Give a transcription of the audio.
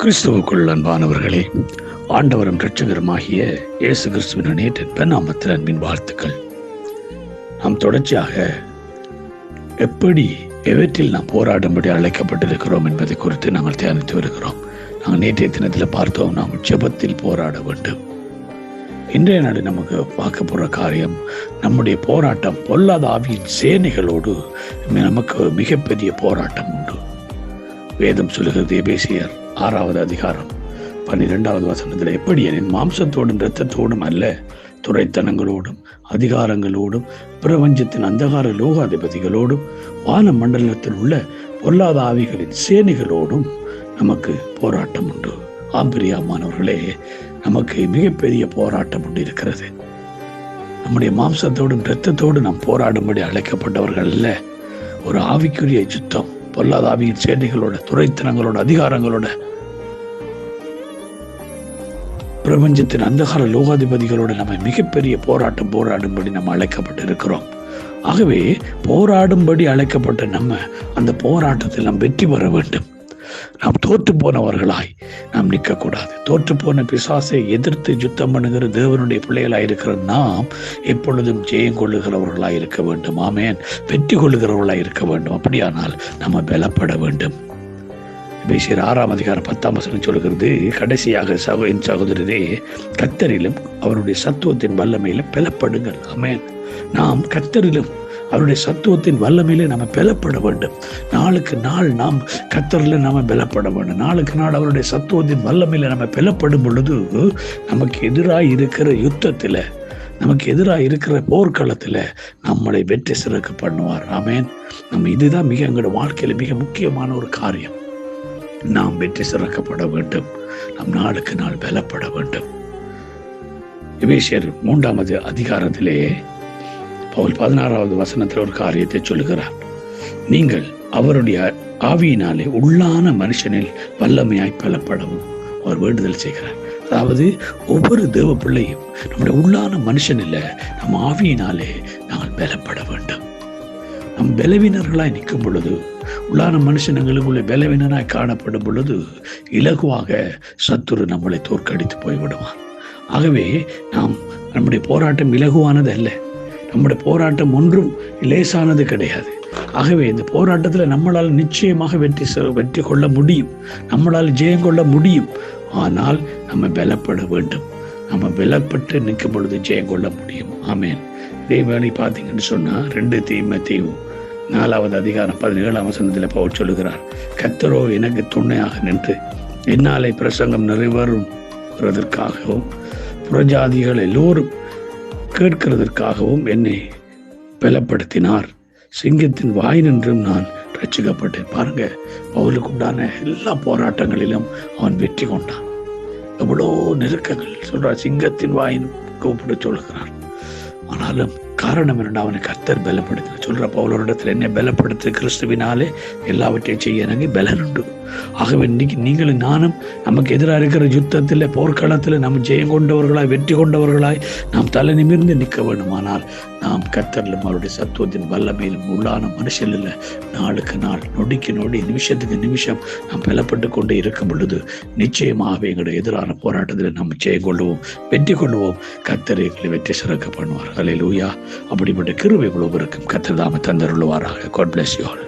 கிறிஸ்துவுக்குள் அன்பானவர்களே ஆண்டவரும் இரட்சகருமாகிய இயேசு கிறிஸ்துவின் நேற்றின் நாமத்தில் அன்பின் வாழ்த்துக்கள். நாம் தொடர்ச்சியாக எப்படி எவற்றில் நாம் போராடும்படி அழைக்கப்பட்டிருக்கிறோம் என்பதை குறித்து நாங்கள் தியானித்து வருகிறோம். நாங்கள் நேற்றைய தினத்தில் பார்த்தோம் நாம் ஜெபத்தில் போராட வேண்டும். இன்றைய நாடு நமக்கு பார்க்க போகிற காரியம் நம்முடைய போராட்டம் பொல்லாத ஆவியின் சேனைகளோடு நமக்கு மிகப்பெரிய போராட்டம் உண்டு. வேதம் சொல்லுகிறது எபேசியர் ஆறாவது அதிகாரம். பன்னிரெண்டாவது வசனத்தில் எப்படி எனின் மாம்சத்தோடும் இரத்தத்தோடும் அல்ல துறைத்தனங்களோடும் அதிகாரங்களோடும் பிரபஞ்சத்தின் அந்தகார லோகாதிபதிகளோடும் வான மண்டலத்தில் உள்ள பொல்லாத ஆவிகளின் சேனைகளோடும் நமக்கு போராட்டம் உண்டு. ஆம்பிரியாமானவர்களே நமக்கு மிகப்பெரிய போராட்டம் உண்டு இருக்கிறது. நம்முடைய மாம்சத்தோடும் இரத்தத்தோடு நாம் போராடும்படி அழைக்கப்பட்டவர்கள் அல்ல ஒரு ஆவிக்குரிய யுத்தம் பொல்லாத ஆவியின் சேனைகளோட துறைத்தனங்களோட அதிகாரங்களோட பிரபஞ்சத்தின் அந்தகார லோகாதிபதிகளோட நம்ம மிகப்பெரிய போராட்டம் போராடும்படி நம்ம அழைக்கப்பட்டிருக்கிறோம். ஆகவே போராடும்படி அழைக்கப்பட்ட நம்ம அந்த போராட்டத்தில் நாம் வெற்றி பெற வேண்டும். நாம் தோற்று போனவர்களாய் நாம் நிற்கக்கூடாது. தோற்று போன பிசாசை எதிர்த்து யுத்தம் பண்ணுகிற தேவனுடைய பிள்ளைகளாக இருக்கிற நாம் எப்பொழுதும் ஜெயம் கொள்ளுகிறவர்களாக இருக்க வேண்டும். ஆமேன். வெற்றி கொள்ளுகிறவர்களாய் இருக்க வேண்டும். அப்படியானால் நம்ம பலப்பட வேண்டும். பேசியர் ஆறாம் அதிகாரம் பத்தாம் வசனம் சொல்கிறது கடைசியாக சகோ என் சகோதரரே கத்தரிலும் அவருடைய சத்துவத்தின் வல்லமையிலும் பலப்படுங்கள். ஆமேன். நாம் கத்தரிலும் அவருடைய சத்துவத்தின் வல்லமையிலே நம்ம பலப்பட வேண்டும். நாளுக்கு நாள் நாம் கத்தரில் நம்ம பலப்பட வேண்டும். நாளுக்கு நாள் அவருடைய சத்துவத்தின் வல்லமையில் நம்ம பலப்படும் பொழுது நமக்கு எதிராக இருக்கிற யுத்தத்தில் நமக்கு எதிராக இருக்கிற போர்க்களத்தில் நம்மளை வெற்றி சிறக்க பண்ணுவார். ஆமேன். நம்ம இதுதான் மிக எங்களோட வாழ்க்கையில் மிக முக்கியமான ஒரு காரியம். நாம் வெற்றி சிறக்கப்பட வேண்டும். நம் நாளுக்கு நாள் பலப்பட வேண்டும். விவேஷர் மூன்றாவது அதிகாரத்திலே பவுல் பதினாறாவது வசனத்தில் ஒரு காரியத்தை சொல்லுகிறார். நீங்கள் அவருடைய ஆவியினாலே உள்ளான மனுஷனில் வல்லமையாய் பலப்படவும் அவர் வேண்டுதல் செய்கிறார். அதாவது ஒவ்வொரு தேவ பிள்ளையும் நம்முடைய உள்ளான மனுஷனில் நம் ஆவியினாலே நாங்கள் பலப்பட வேண்டும். நம் பலவீனர்களாய் நிற்கும் பொழுது உள்ளான மனுஷனங்களுக்குள்ளே பலவீனனாய் காணப்படும் பொழுது இலகுவாக சத்துரு நம்மளை தோற்கடித்து போய்விடுவான். ஆகவே நாம் நம்முடைய போராட்டம் இலகுவானது அல்ல நம்முடைய போராட்டம் ஒன்றும் லேசானது கிடையாது. ஆகவே இந்த போராட்டத்தில் நம்மளால் நிச்சயமாக வெற்றி வெற்றி கொள்ள முடியும். நம்மளால் ஜெயம் கொள்ள முடியும். ஆனால் நம்ம பலப்பட வேண்டும். நம்ம பலப்பட்டு நிற்கும் பொழுது ஜெயம் கொள்ள முடியும். ஆமேன். இதே வேலை பார்த்தீங்கன்னு சொன்னால் ரெண்டு தீமை தீவு நாலாவது அதிகாரம் பதினேழாம் வசனத்தில் பவுல் சொல்லுகிறார் கத்தரோ எனக்கு துணையாக நின்று என்னாலே பிரசங்கம் நிறைவேறும். புறஜாதிகள் எல்லோரும் கேட்கிறதற்காகவும் என்னை பலப்படுத்தினார். சிங்கத்தின் வாய் நின்றும் நான் ரசிக்கப்பட்டேன் பாருங்க பவுலுக்கு உண்டான எல்லா போராட்டங்களிலும் அவன் வெற்றி கொண்டான். எவ்வளோ நெருக்கங்கள் சொல்றார் சிங்கத்தின் வாயின் கூப்பிட சொல்கிறான் ஆனாலும் காரணம் என்னடா அவனை கர்த்தர் பலப்படுத்தின சொல்ற பவுலோரிடத்தில் என்னை பலப்படுத்த கிறிஸ்துவினாலே எல்லாவற்றையும் செய்ய எனக்கு பலன் உண்டு. ஆகவே இன்னைக்கு நீங்களும் நானும் நமக்கு எதிராக இருக்கிற யுத்தத்தில் போர்க்களத்தில் நாம் ஜெயம் கொண்டவர்களாய் வெற்றி கொண்டவர்களாய் நாம் தலை நிமிர்ந்து நிற்க வேண்டுமானால் நாம் கத்தரிலும் அவருடைய சத்துவத்தின் வல்லமையிலும் உள்ளான மனுஷனில் நாளுக்கு நாள் நொடிக்கு நொடி நிமிஷத்துக்கு நிமிஷம் நாம் பலப்பட்டு கொண்டே இருக்கும் பொழுது நிச்சயமாகவே எங்களுடைய எதிரான போராட்டத்தில் நாம் ஜெயம் கொள்வோம் வெற்றி கொள்வோம் எங்களை வெற்றி சிறக்க பண்ணுவார். அலையிலூயா அப்படிப்பட்ட கிருவை ஒவ்வொருக்கும் கத்தர் தாம தந்தருள்வாராக. God bless you all